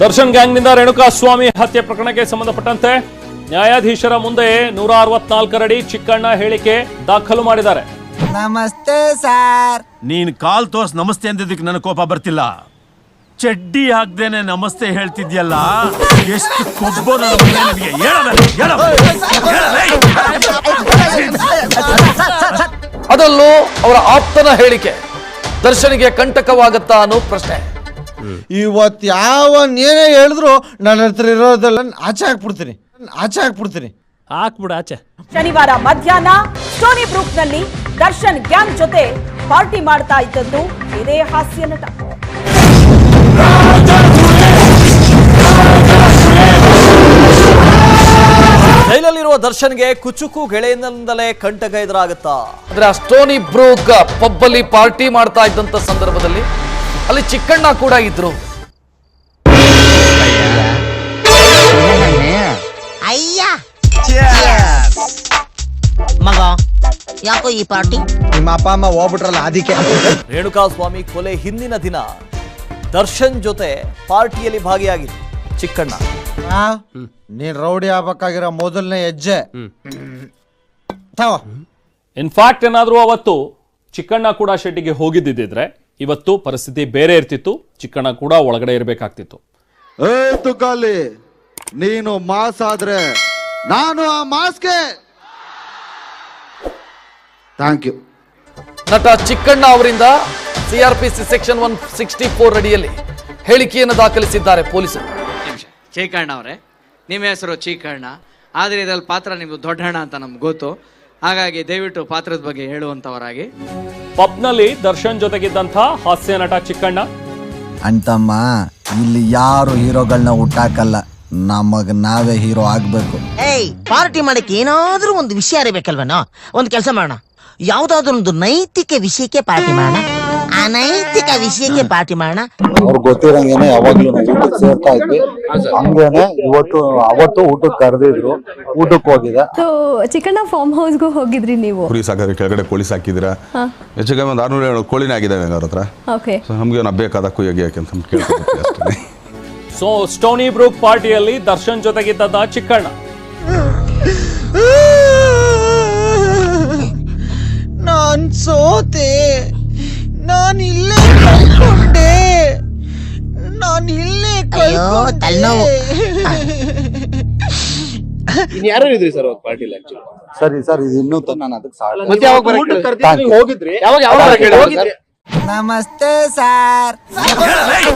ದರ್ಶನ್ ಗ್ಯಾಂಗ್ನಿಂದ ರೇಣುಕಾ ಸ್ವಾಮಿ ಹತ್ಯೆ ಪ್ರಕರಣಕ್ಕೆ ಸಂಬಂಧಪಟ್ಟಂತೆ ನ್ಯಾಯಾಧೀಶರ ಮುಂದೆ ನೂರ ಅರವತ್ನಾಲ್ಕರಡಿ ಚಿಕ್ಕಣ್ಣ ಹೇಳಿಕೆ ದಾಖಲು ಮಾಡಿದ್ದಾರೆ. ನಮಸ್ತೆ ಸರ್. ನೀನ್ ಕಾಲ್ ತೋರ್ಸ್ ನಮಸ್ತೆ ಅಂದಿದ್ದಕ್ಕೆ ನನಗೆ ಕೋಪ ಬರ್ತಿಲ್ಲ. ಚಡ್ಡಿ ಹಾಕ್ದೇನೆ ನಮಸ್ತೆ ಹೇಳ್ತಿದ್ಯಲ್ಲ ಎಷ್ಟು ಕೊಬ್ಬು ನನ್ನ ನಿನಗೆ. ಅವರ ಆಪ್ತನ ಹೇಳಿಕೆ ದರ್ಶನಿಗೆ ಕಂಟಕವಾಗತ್ತಾ ಅನ್ನೋ ಪ್ರಶ್ನೆ. ಇವತ್ತು ಯಾವ ಏನೇ ಹೇಳಿದ್ರು ನನ್ನ ಹತ್ರ ಇರೋದೆಲ್ಲ ಆಚೆ ಹಾಕ್ಬಿಡ್ತೀನಿ. ಆಚೆ ಹಾಕ್ಬಿಡ್ತೀನಿ. ಹಾಕ್ಬಿಡ ಆಚೆ. ಶನಿವಾರ ಮಧ್ಯಾಹ್ನ ಸ್ಟೋನಿ ಬ್ರೂಕ್ನಲ್ಲಿ ದರ್ಶನ್ ಗ್ಯಾಂಗ್ ಜೊತೆ ಪಾರ್ಟಿ ಮಾಡ್ತಾ ಇದ್ದದ್ದು ಇದೇ ಹಾಸ್ಯ ನಟ. ಜೈಲಲ್ಲಿರುವ ದರ್ಶನ್ಗೆ ಕುಚುಕು ಗೆಳೆಯನಿಂದಲೇ ಕಂಟಕ ಎದುರಾಗುತ್ತಾ? ಅಂದ್ರೆ ಆ ಸ್ಟೋನಿ ಬ್ರೂಕ್ ಪಬ್ಬಲ್ಲಿ ಪಾರ್ಟಿ ಮಾಡ್ತಾ ಇದ್ದಂತ ಸಂದರ್ಭದಲ್ಲಿ ಅಲ್ಲಿ ಚಿಕ್ಕಣ್ಣ ಕೂಡ ಇದ್ರು. ಅಯ್ಯ. ಮಗ ಯಾಕೋ ಈ ಪಾರ್ಟಿ? ನಿಮ್ಮ ಅಪ್ಪ ಅಮ್ಮ ಹೋಗ್ಬಿಟ್ರಲ್ಲ ಅದಕ್ಕೆ. ರೇಣುಕಾ ಸ್ವಾಮಿ ಕೊಲೆ ಹಿಂದಿನ ದಿನ. ದರ್ಶನ್ ಜೊತೆ ಪಾರ್ಟಿಯಲ್ಲಿ ಭಾಗಿಯಾಗಿತ್ತು ಚಿಕ್ಕಣ್ಣ. ಆ? ನೀನ್ ರೌಡಿ ಆಗ್ಬೇಕಾಗಿರೋ ಮೊದಲನೇ ಹೆಜ್ಜೆ. ತಾವ ಇನ್ಫ್ಯಾಕ್ಟ್ ಏನಾದ್ರೂ ಅವತ್ತು ಚಿಕ್ಕಣ್ಣ ಕೂಡ ಶೆಟ್ಟಿಗೆ ಹೋಗಿದ್ದಿದ್ರೆ ಇವತ್ತು ಪರಿಸ್ಥಿತಿ ಬೇರೆ ಇರ್ತಿತ್ತು ಚಿಕ್ಕಣ್ಣ ಕೂಡ ಒಳಗಡೆ ಇರಬೇಕಾಗ್ತಿತ್ತು. ಏ ತುಕಾಲಿ ನೀನು ಮಾಸ್ ಆದ್ರೆ ನಾನು ಆ ಮಾಸ್ಗೆ. ಥ್ಯಾಂಕ್ ಯು ನಟ ಚಿಕ್ಕಣ್ಣ ಅವರಿಂದ CrPC section one sixty four ಅಡಿಯಲ್ಲಿ ಹೇಳಿಕೆಯನ್ನು ದಾಖಲಿಸಿದ್ದಾರೆ ಪೊಲೀಸರು. ನಿಮಿಷ ಚೀಕಣ್ಣ ಅವರೇ. ನಿಮ್ಮ ಹೆಸರು ಚೀಕಣ್ಣ ಆದರೆ ಇದರಲ್ಲಿ ಪಾತ್ರ ನಿಮ್ಮದು ದೊಡ್ಡಣ್ಣ ಅಂತ ನಮ್ಗೆ ಗೊತ್ತು. ಹಾಗಾಗಿ ದಯವಿಟ್ಟು ಪಾತ್ರದ ಬಗ್ಗೆ ಹೇಳುವಂತವರಾಗಿ. ಪಬ್ನಲ್ಲಿ ದರ್ಶನ್ ಜೊತೆಗಿದ್ದಂಥ ಹಾಸ್ಯ ನಟ ಚಿಕ್ಕಣ್ಣ. ಅಂತಮ್ಮ ಇಲ್ಲಿ ಯಾರು ಹೀರೋಗಳನ್ನ ಹುಟ್ಟಾಕಲ್ಲ. ನಮಗ್ ನಾವೇ ಹೀರೋ ಆಗ್ಬೇಕು. ಏಯ್ ಪಾರ್ಟಿ ಮಾಡಕ್ಕೆ ಏನಾದ್ರೂ ಒಂದು ವಿಷಯ ಇರಬೇಕಲ್ವನೋ ಒಂದು ಕೆಲಸ ಮಾಡೋಣ. ಯಾವ್ದಾದ್ರು ಒಂದು ನೈತಿಕ ವಿಷಯಕ್ಕೆ ಪಾರ್ಟಿ ಮಾಡೋಣ. ಅನೈತಿಕ ವಿಷಯಕ್ಕೆ ಪಾರ್ಟಿ ಮಾಡೋಣ. ಅವ್ರು ಗೊತ್ತಿರಂಗೇನೆ ಯಾವಾಗ್ಲೂ ನಾವು ಊಟಕ್ಕೆ ಸೇರ್ತಾ ಇದ್ವಿ ಹಂಗೇನೆ ಇವತ್ತು ಅವತ್ತು ಊಟಕ್ಕೆ ಕರೆದಿದ್ರು. ಊಟಕ್ಕೆ ಹೋಗಿದೆ ಸೊ ಚಿಕ್ಕಣ್ಣ ಫಾರ್ಮ್ ಹೌಸ್ಗೂ ಹೋಗಿದ್ರಿ ನೀವು? ಕುರಿ ಸಾಕಿದ್ರೆ ಕೆಳಗಡೆ ಕೋಳಿ ಸಾಕಿದ್ರ ಹೆಚ್ಚು ಕಮ್ಮಿ ಒಂದು ಆರ್ನೂರ ಏಳು ಕೋಳಿನೇ ಆಗಿದ್ದಾವೆ ಅವ್ರ ಹತ್ರ. ಓಕೆ ಸೊ ನಮಗೆ ನಾವು ಬೇಕಾದ ಕುಯ್ಯೋಗಿ ಯಾಕೆ ಅಂತ ಕೇಳ್ಕೊಳ್ತೀವಿ ಅಷ್ಟೇ. ಸೊ ಸ್ಟೋನಿ ಬ್ರೂಕ್ ಪಾರ್ಟಿಯಲ್ಲಿ ದರ್ಶನ್ ಜೊತೆಗಿದ್ದದ ಚಿಕ್ಕಣ್ಣ. ನಾನ್ ಸೋತೆ. ನಾನ್ ಇಲ್ಲೇ ಕಳ್ಕೊಂಡೆ. ನಾನ್ ಇಲ್ಲೇ ಅಯ್ಯೋ ತಲೆನೋವು. ಸರಿ ಸರ್ ಇದು ಇನ್ನೂ ತ- ನಾನು ಅದಕ್ಕೆ ಹೋಗಿದ್ರಿ? ನಮಸ್ತೆ ಸರ್ ಹೇಳಲ್ಲ, ಏಯ್.